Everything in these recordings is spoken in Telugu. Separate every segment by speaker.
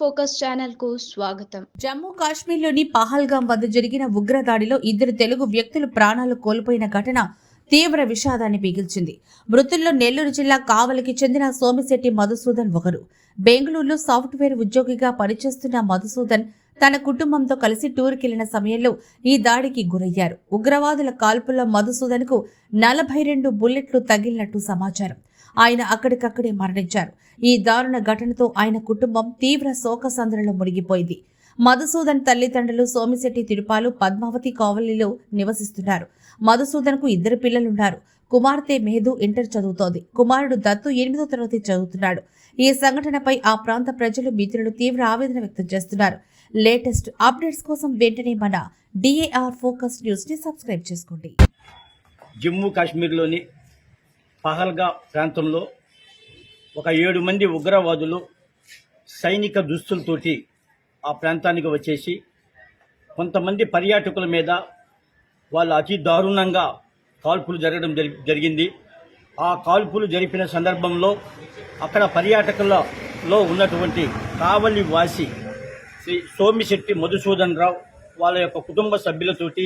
Speaker 1: ఫోకస్ ఛానల్కు స్వాగతం.
Speaker 2: జమ్మూ కాశ్మీర్లోని పహల్గాం వద్ద జరిగిన ఉగ్రదాడిలో ఇద్దరు తెలుగు వ్యక్తులు ప్రాణాలు కోల్పోయిన ఘటన తీవ్ర విషాదాన్ని మిగిల్చింది మృతుల్లో నెల్లూరు జిల్లా కావలికి చెందిన సోమిశెట్టి మధుసూదన్ ఒకరు. బెంగళూరులో సాఫ్ట్వేర్ ఉద్యోగిగా పనిచేస్తున్న మధుసూదన్ తన కుటుంబంతో కలిసి టూర్కెళ్ళిన సమయంలో ఈ దాడికి గురయ్యారు. ఉగ్రవాదుల కాల్పుల్లో మధుసూదన్కు నలభై రెండు బుల్లెట్లు తగిలినట్టు సమాచారం. ఆయన అక్కడికక్కడే మరణించారు. ఈ దారుణ ఘటనతో ఆయన కుటుంబం తీవ్ర శోకసంద్రలో మునిగిపోయింది. మధుసూదన్ తల్లిదండ్రులు సోమిశెట్టి తిరుపాలు పద్మావతి కావలిలో నివసిస్తున్నారు. మధుసూదన్కు ఇద్దరు పిల్లలున్నారు. కుమార్తె మేధు ఇంటర్ చదువుతోంది. కుమారుడు దత్తు ఎనిమిదో తరగతి చదువుతున్నాడు. ఈ సంఘటనపై ఆ ప్రాంత ప్రజలు మిత్రులు తీవ్ర ఆవేదన వ్యక్తం చేస్తున్నారు. లేటెస్ట్ అప్డేట్స్ కోసం వెంటనే మన డిఏఆర్ ఫోకస్ న్యూస్ని సబ్స్క్రైబ్ చేసుకోండి.
Speaker 3: జమ్మూ కాశ్మీర్లోని పహల్గా ప్రాంతంలో ఒక ఏడు మంది ఉగ్రవాదులు సైనిక దుస్తులతోటి ఆ ప్రాంతానికి వచ్చేసి కొంతమంది పర్యాటకుల మీద వాళ్ళు అతి దారుణంగా కాల్పులు జరగడం జరిగింది. ఆ కాల్పులు జరిపిన సందర్భంలో అక్కడ పర్యాటకులలో ఉన్నటువంటి కావలి వాసి శ్రీ సోమిశెట్టి మధుసూదన్ రావు వాళ్ళ యొక్క కుటుంబ సభ్యులతోటి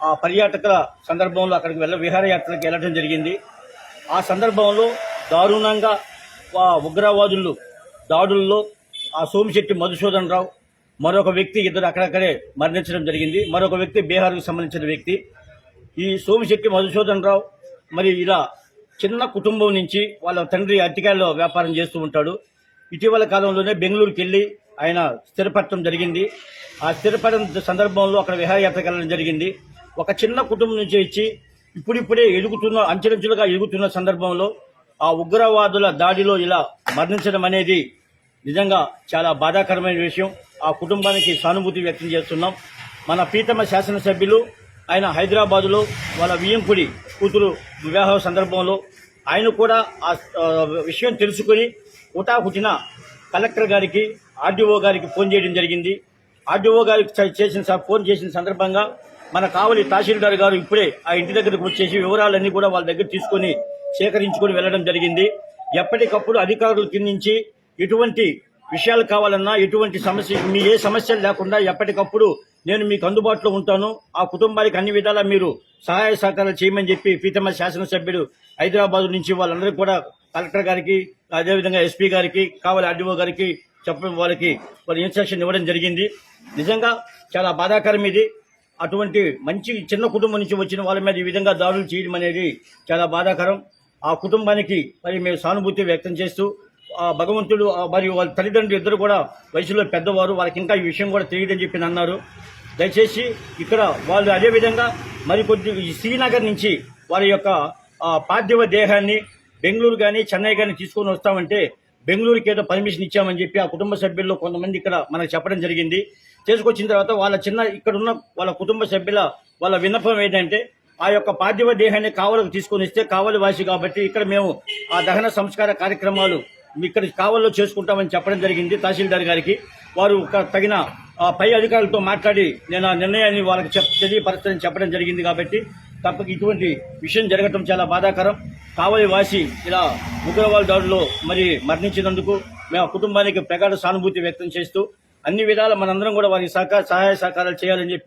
Speaker 3: ఆ పర్యాటకుల సందర్భంలో అక్కడికి వెళ్ళ విహారయాత్రలకు వెళ్ళడం జరిగింది. ఆ సందర్భంలో దారుణంగా ఆ ఉగ్రవాదులు దాడుల్లో ఆ సోమిశెట్టి మధుసూదన్ రావు మరొక వ్యక్తి ఇద్దరు అక్కడక్కడే మరణించడం జరిగింది. మరొక వ్యక్తి బీహార్కు సంబంధించిన వ్యక్తి. ఈ సోమిశెట్టి మధుసూదన్ రావు మరి ఇలా చిన్న కుటుంబం నుంచి వాళ్ళ తండ్రి అతికాయల్లో వ్యాపారం చేస్తూ ఉంటాడు. ఇటీవల కాలంలోనే బెంగళూరుకి వెళ్ళి ఆయన స్థిరపడటం జరిగింది. ఆ స్థిరపడిన సందర్భంలో అక్కడ విహారయాత్రకు వెళ్ళడం జరిగింది. ఒక చిన్న కుటుంబం నుంచి ఇచ్చి ఇప్పుడిప్పుడే ఎదుగుతున్న అంచెలంచెలుగా ఎదుగుతున్న సందర్భంలో ఆ ఉగ్రవాదుల దాడిలో ఇలా మరణించడం అనేది నిజంగా చాలా బాధాకరమైన విషయం. ఆ కుటుంబానికి సానుభూతి వ్యక్తం చేస్తున్నాం. మన పీతమ శాసనసభ్యులు ఆయన హైదరాబాదులో వాళ్ళ వియ్యంకుడి కూతురు వివాహ సందర్భంలో ఆయన కూడా ఆ విషయం తెలుసుకుని హుటాహుటిన కలెక్టర్ గారికి ఆర్డీఓ గారికి ఫోన్ చేయడం జరిగింది. ఆర్డీఓ గారికి చేసిన ఫోన్ చేసిన సందర్భంగా మన కావలి తహసీల్దార్ గారు ఇప్పుడే ఆ ఇంటి దగ్గరకు వచ్చేసి వివరాలన్నీ కూడా వాళ్ళ దగ్గర తీసుకొని సేకరించుకొని వెళ్ళడం జరిగింది. ఎప్పటికప్పుడు అధికారుల కింద నుంచి ఎటువంటి విషయాలు కావాలన్నా ఎటువంటి సమస్య మీ ఏ సమస్యలు లేకుండా ఎప్పటికప్పుడు నేను మీకు అందుబాటులో ఉంటాను. ఆ కుటుంబానికి అన్ని విధాలా మీరు సహాయ సహకారాలు చేయమని చెప్పి ప్రీతమ శాసనసభ్యుడు హైదరాబాద్ నుంచి వాళ్ళందరూ కూడా కలెక్టర్ గారికి అదేవిధంగా ఎస్పీ గారికి కావాలి ఆర్డీఓ గారికి చెప్పడం వాళ్ళకి వాళ్ళ ఇన్స్ట్రక్షన్ ఇవ్వడం జరిగింది. నిజంగా చాలా బాధాకరం ఇది. అటువంటి మంచి చిన్న కుటుంబం నుంచి వచ్చిన వాళ్ళ మీద ఈ విధంగా దాడులు చేయడం అనేది చాలా బాధాకరం. ఆ కుటుంబానికి మరి మేము సానుభూతి వ్యక్తం చేస్తూ భగవంతుడు మరియు వాళ్ళ తల్లిదండ్రులు ఇద్దరు కూడా వయసులో పెద్దవారు వాళ్ళకి ఇంకా ఈ విషయం కూడా తెలియదని చెప్పి అన్నారు దయచేసి ఇక్కడ వాళ్ళు అదేవిధంగా మరికొద్ది ఈ శ్రీనగర్ నుంచి వారి యొక్క పార్థివ దేహాన్ని బెంగళూరు కానీ చెన్నై కానీ తీసుకొని వస్తామంటే బెంగళూరుకి ఏదో పర్మిషన్ ఇచ్చామని చెప్పి ఆ కుటుంబ సభ్యుల్లో కొంతమంది ఇక్కడ మనకు చెప్పడం జరిగింది. చేసుకొచ్చిన తర్వాత వాళ్ళ చిన్న ఇక్కడ ఉన్న వాళ్ళ కుటుంబ సభ్యుల వాళ్ళ విన్నపం ఏంటంటే ఆ యొక్క పార్థివ దేహాన్ని కావలకు తీసుకొని ఇస్తే కావలి వాసి కాబట్టి ఇక్కడ మేము ఆ దహన సంస్కార కార్యక్రమాలు ఇక్కడ కావల్లో చేసుకుంటామని చెప్పడం జరిగింది తహసీల్దార్ గారికి. వారు ఒక తగిన పై అధికారులతో మాట్లాడి నేను ఆ నిర్ణయాన్ని వాళ్ళకి చెప్ తెలియపరచని చెప్పడం జరిగింది కాబట్టి తప్పక ఇటువంటి విషయం జరగటం చాలా బాధాకరం. కావలి వాసి ఇలా ఉగ్రవాద దాడుల్లో మరి మరణించినందుకు మేము ఆ కుటుంబానికి ప్రగాఢ సానుభూతి వ్యక్తం చేస్తూ అన్ని విధాల మనందరం కూడా వారికి సహకార సహాయ సహకారాలు చేయాలని చెప్పి